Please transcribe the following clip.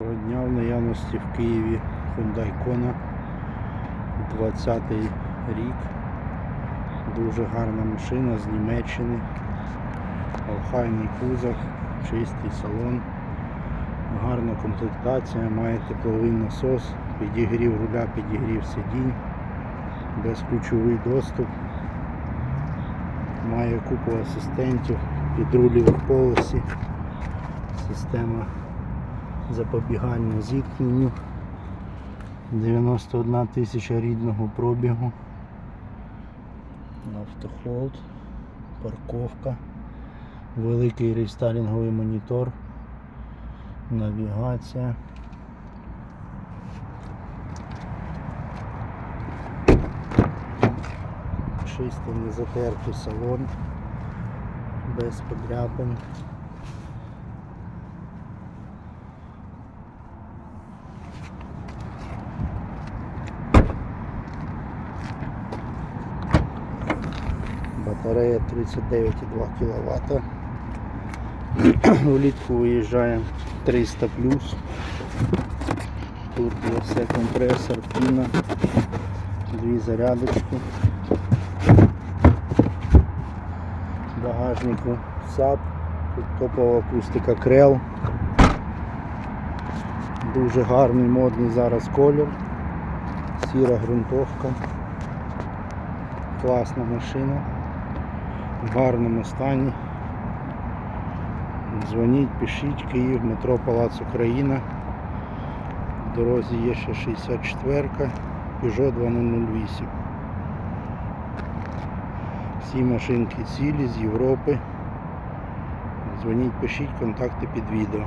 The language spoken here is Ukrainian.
Дня в наявності в Києві Hyundai Kona. 20 рік. Дуже гарна машина з Німеччини. Охайний кузов, чистий салон, гарна комплектація, має тепловий насос, підігрів руля, підігрів сидінь, безключовий доступ, має купу асистентів, підрулює в полосі, система запобігання зіткненню. 91 тисяча рідного пробігу. Автохолд, парковка, великий рестайлінговий монітор, навігація. Чистий незатертий салон, без подряпин. Батарея 39,2 кВт. Влітку виїжджає 300 плюс. Тут є все компресор, піна, дві зарядочки. Багажнику САП, тут топова акустика Крел. Дуже гарний модний зараз колір. Сіра ґрунтовка. Класна машина в гарному стані. Дзвоніть, пишіть, Київ, метро Палац Україна. В дорозі є ще 64 Peugeot 2008. Всі машинки цілі з Європи. Дзвоніть, пишіть, контакти під відео.